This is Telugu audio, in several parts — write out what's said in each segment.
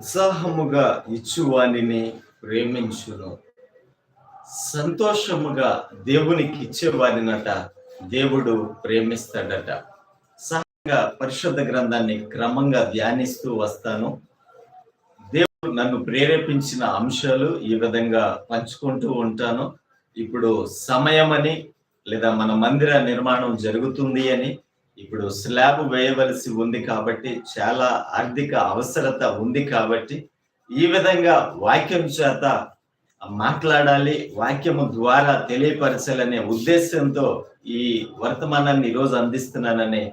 ఉత్సాహముగా ఇచ్చువానిని ప్రేమించును. సంతోషముగా దేవునికి ఇచ్చేవారినట దేవుడు ప్రేమిస్తాడట. సహజంగా పరిశుద్ధ గ్రంథాన్ని క్రమంగా ధ్యానిస్తూ వస్తాను. దేవుడు నన్ను ప్రేరేపించిన అంశాలు ఈ విధంగా పంచుకుంటూ ఉంటాను. ఇప్పుడు సమయమని లేదా మన మందిర నిర్మాణం జరుగుతుంది అని ఇప్పుడు స్లాబ్ వేయవలసి ఉంది కాబట్టి చాలా ఆర్థిక అవసరత ఉంది కాబట్టి ఈ విధంగా వాక్యం చేత మాట్లాడాలి వాక్యము ద్వారా తెలియపరచాలనే ఉద్దేశంతో ఈ వర్తమానాన్ని ఈరోజు అందిస్తున్నానని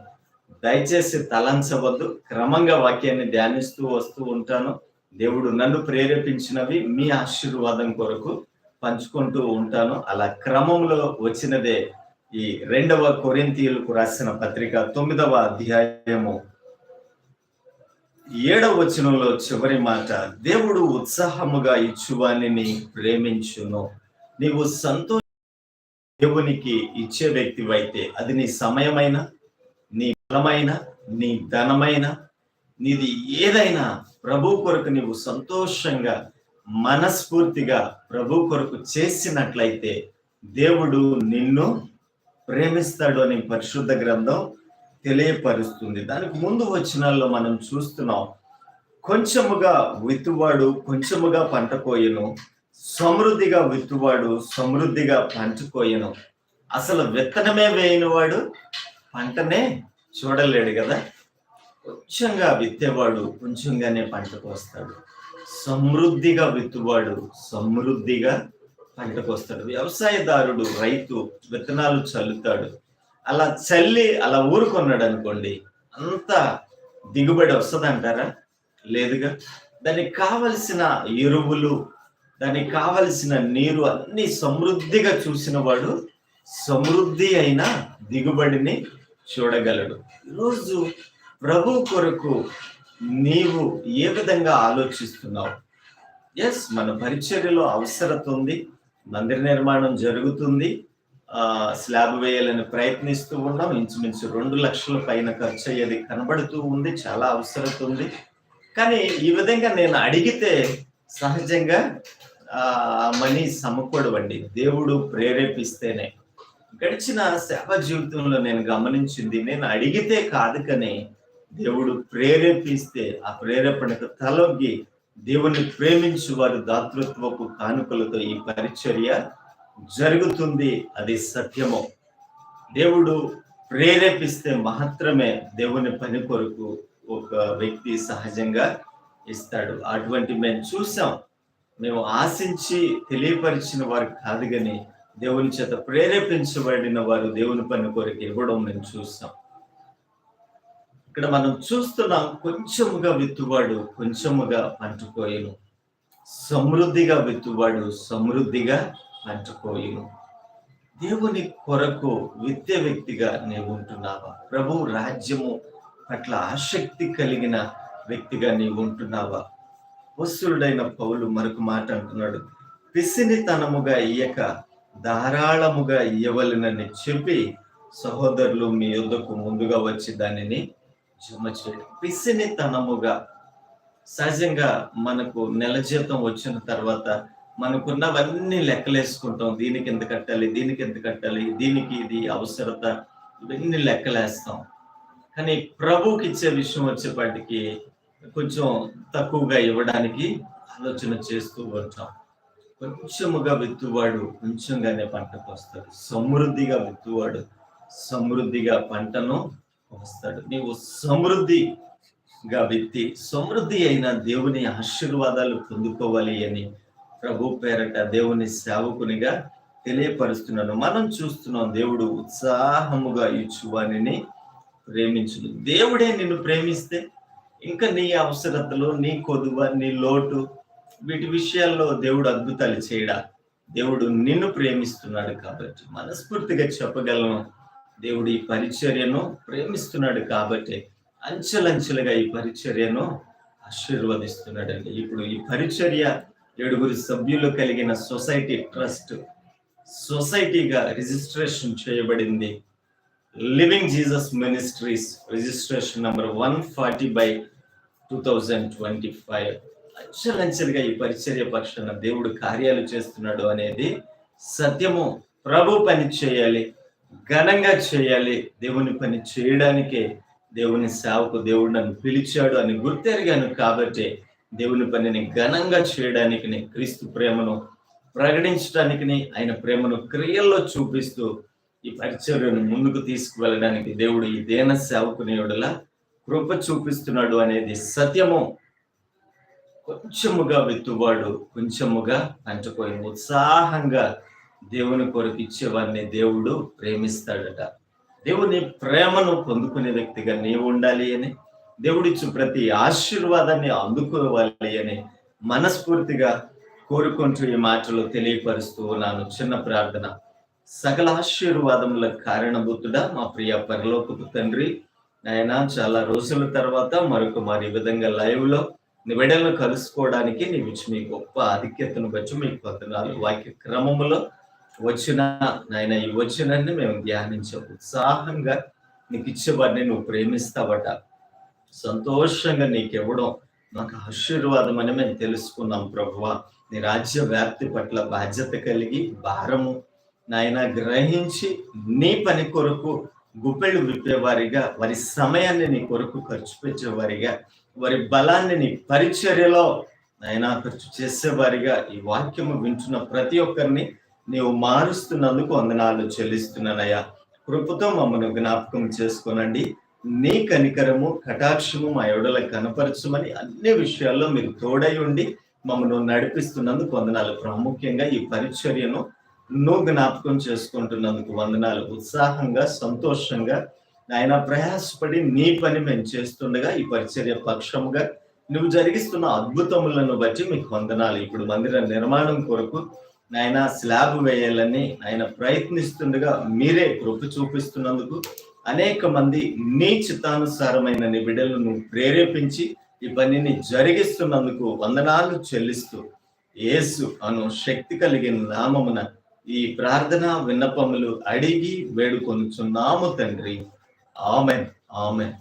దయచేసి తలంచవద్దు. క్రమంగా వాక్యాన్ని ధ్యానిస్తూ వస్తూ ఉంటాను. దేవుడు నన్ను ప్రేరేపించినవి మీ ఆశీర్వాదం కొరకు పంచుకుంటూ ఉంటాను. అలా క్రమంలో వచ్చినదే ఈ రెండవ కొరింతీయులకు రాసిన పత్రిక తొమ్మిదవ అధ్యాయము. ఏడవ వచనంలో చివరి మాట దేవుడు ఉత్సాహముగా ఇచ్చువానిని ప్రేమించును. నీవు సంతోష దేవునికి ఇచ్చే వ్యక్తివైతే అది నీ సమయమైన నీ బలమైన నీ ధనమైన నీది ఏదైనా ప్రభు కొరకు నీవు సంతోషంగా మనస్ఫూర్తిగా ప్రభు కొరకు చేసినట్లయితే దేవుడు నిన్ను ప్రేమిస్తాడు అని పరిశుద్ధ గ్రంథం తెలియపరుస్తుంది. దానికి ముందు వచ్చినాల్లో మనం చూస్తున్నాం కొంచెముగా విత్తువాడు కొంచెముగా పంట కోయను సమృద్ధిగా విత్తువాడు సమృద్ధిగా పంట కోయను అసలు విత్తనమే వేయనివాడు పంటనే చూడలేడు కదా? కొంచెంగా విత్తేవాడు కొంచెంగానే పంట కోస్తాడు సమృద్ధిగా విత్తువాడు సమృద్ధిగా పంటకు వస్తాడు వ్యవసాయదారుడు రైతు విత్తనాలు చల్లుతాడు. అలా చల్లి అలా ఊరుకున్నాడు అనుకోండి అంత దిగుబడి వస్తుంది అంటారా లేదుగా. దానికి కావలసిన ఎరువులు దానికి కావలసిన నీరు అన్ని సమృద్ధిగా చూసిన వాడు సమృద్ధి అయిన దిగుబడిని చూడగలడు. ఈరోజు ప్రభు కొరకు నీవు ఏ విధంగా ఆలోచిస్తున్నావు? ఎస్ మన పరిచర్యలో అవసరత ఉంది. మందిర నిర్మాణం జరుగుతుంది. స్లాబ్ వేయాలని ప్రయత్నిస్తూ ఉన్నాం. ఇంచుమించు రెండు లక్షల పైన ఖర్చు అయ్యేది కనబడుతూ ఉంది. చాలా అవసరత ఉంది. కానీ ఈ విధంగా నేను అడిగితే సహజంగా మనీ సమకూడవండి. దేవుడు ప్రేరేపిస్తేనే. గడిచిన సేవ జీవితంలో నేను గమనించింది నేను అడిగితే కాదు కానీ దేవుడు ప్రేరేపిస్తే ఆ ప్రేరేపణకు తలొగ్గి దేవుని ప్రేమించు వారి దాతృత్వపు కానుకలతో ఈ పరిచర్య జరుగుతుంది. అది సత్యము. దేవుడు ప్రేరేపిస్తే మాత్రమే దేవుని పని కొరకు ఒక వ్యక్తి సహజంగా ఇస్తాడు. అటువంటి మేము చూసాం. మేము ఆశించి తెలియపరిచిన వారు కాదు కానీ దేవుని చేత ప్రేరేపించబడిన వారు దేవుని పని కొరకు ఇవ్వడం మేము చూసాం. ఇక్కడ మనం చూస్తున్నాం కొంచెముగా విత్తువాడు కొంచెముగా పంటుకోయను. సమృద్ధిగా విత్తువాడు సమృద్ధిగా పంటుకోయను. దేవుని కొరకు విద్య వ్యక్తిగా నీవు ఉంటున్నావా? ప్రభు రాజ్యము పట్ల ఆసక్తి కలిగిన వ్యక్తిగా నీవు ఉంటున్నావా? వస్తుడైన పౌలు మరొక మాట అంటున్నాడు పిసినితనముగా ఇయ్యక ధారాళముగా ఇయ్యవలనని చెప్పి సహోదరులు మీ యుద్ధకు ముందుగా వచ్చి దానిని జమ చేయడం పిసినితనముగా సహజంగా మనకు నెల జీతం వచ్చిన తర్వాత మనకున్నవన్నీ లెక్కలేసుకుంటాం. దీనికి ఎంత కట్టాలి దీనికి ఎంత కట్టాలి దీనికి ఇది అవసరత ఇవన్నీ లెక్కలేస్తాం. కానీ ప్రభుకి ఇచ్చే విషయం వచ్చేపాటికి కొంచెం తక్కువగా ఇవ్వడానికి ఆలోచన చేస్తూ ఉంటాం. కొంచెముగా విత్తువాడు కొంచెంగానే పంటకు వస్తాడు సమృద్ధిగా విత్తువాడు సమృద్ధిగా పంటను వస్తాడు. నీవు సమృద్ధిగా విత్తి సమృద్ధి అయిన దేవుని ఆశీర్వాదాలు పొందుకోవాలి అని ప్రభు పేరట దేవుని సేవకునిగా తెలియపరుస్తున్నాను. మనం చూస్తున్నాం దేవుడు ఉత్సాహముగా ఇచ్చువానిని ప్రేమించును. దేవుడే నిన్ను ప్రేమిస్తే ఇంకా నీ అవసరతలు నీ కొదువ నీ లోటు వీటి విషయాల్లో దేవుడు అద్భుతాలు చేయడా? దేవుడు నిన్ను ప్రేమిస్తున్నాడు కాబట్టి మనస్ఫూర్తిగా చెప్పగలను. దేవుడు ఈ పరిచర్యను ప్రేమిస్తున్నాడు కాబట్టి అంచెలంచెలుగా ఈ పరిచర్యను ఆశీర్వదిస్తున్నాడండి. ఇప్పుడు ఈ పరిచర్య ఏడుగురు సభ్యులు కలిగిన సొసైటీ ట్రస్ట్ సొసైటీగా రిజిస్ట్రేషన్ చేయబడింది. Living Jesus ministries registration number one forty by two thousand twenty five. అంచెలంచెలుగా ఈ పరిచర్య పక్షాన దేవుడు కార్యాలు చేస్తున్నాడు అనేది సత్యము. ప్రభు పని చేయాలి. ఘనంగా చేయాలి దేవుని పని చేయడానికే దేవుని సేవకు దేవుడు నన్ను పిలిచాడు అని గుర్తెరిగాను కాబట్టి దేవుని పనిని ఘనంగా చేయడానికి క్రీస్తు ప్రేమను ప్రకటించడానికి ఆయన ప్రేమను క్రియల్లో చూపిస్తూ ఈ పరిచర్యను ముందుకు తీసుకువెళ్ళడానికి దేవుడు ఈ దేన సేవకునేయుడులా కృప చూపిస్తున్నాడు అనేది సత్యము. కొంచెముగా విత్తువాడు కొంచెముగా పంచపోయి ఉత్సాహంగా దేవుని కొరకు ఇచ్చేవారిని దేవుడు ప్రేమిస్తాడట. దేవుని ప్రేమను పొందుకునే వ్యక్తిగా నీవు ఉండాలి అని దేవుడిచ్చు ప్రతి ఆశీర్వాదాన్ని అందుకోవాలి అని మనస్ఫూర్తిగా కోరుకుంటూ ఈ మాటలు తెలియపరుస్తూ ఉన్నాను. చిన్న ప్రార్థన. సకల ఆశీర్వాదముల కారణభూతుడా మా ప్రియ పరలోకపు తండ్రి ఆయన చాలా రోజుల తర్వాత మరొక మరి విధంగా లైవ్లో నిబిడలను కలుసుకోవడానికి నీవు ఇచ్చి మీ గొప్ప ఆధిక్యతను బట్టి మీకు వందనాలు వాక్య క్రమములో వచ్చిన నాయన ఈ వచ్చినని మేము ధ్యానించాం ఉత్సాహంగా నీకు ఇచ్చేవాడిని నువ్వు ప్రేమిస్తావట. సంతోషంగా నీకివ్వడం మాకు ఆశీర్వాదం అని మేము తెలుసుకున్నాం ప్రభువ. నీ రాజ్య వ్యాప్తి పట్ల బాధ్యత కలిగి భారము నాయన గ్రహించి నీ పని కొరకు గుప్పెళ్ళు విప్పేవారిగా వారి సమయాన్ని నీ కొరకు ఖర్చు పెట్టేవారిగా వారి బలాన్ని నీ పరిచర్యలో నాయన ఖర్చు చేసేవారిగా ఈ వాక్యము వింటున్న ప్రతి ఒక్కరిని నీవు మారుస్తున్నందుకు వందనాలు చెల్లిస్తున్నానయ్యా. కృపతో మమ్మల్ని జ్ఞాపకం చేసుకోనండి. నీ కనికరము కటాక్షము మా ఎవడల కనపరచమని అన్ని విషయాల్లో మీరు తోడై ఉండి మమ్మల్ని నడిపిస్తున్నందుకు వందనాలు. ప్రాముఖ్యంగా ఈ పరిచర్యను నువ్వు జ్ఞాపకం చేసుకుంటున్నందుకు వందనాలు. ఉత్సాహంగా సంతోషంగా ఆయన ప్రయాసపడి నీ పని మేము చేస్తుండగా ఈ పరిచర్య పక్షముగా నువ్వు జరిగిస్తున్న అద్భుతములను బట్టి మీకు వందనాలు. ఇప్పుడు మందిర నిర్మాణం కొరకు నాయన స్లాబ్ వేయాలని ఆయన ప్రయత్నిస్తుండగా మీరే కృప చూపిస్తున్నందుకు అనేక మంది నీ చిత్తానుసారమైన నీ బిడ్డలను ప్రేరేపించి ఈ పనిని జరిగిస్తున్నందుకు వందనాలు చెల్లిస్తూ యేసు అను శక్తి కలిగిన నామమున ఈ ప్రార్థన విన్నపములు అడిగి వేడుకొనుచున్నాము తండ్రి. ఆమెన్. ఆమెన్.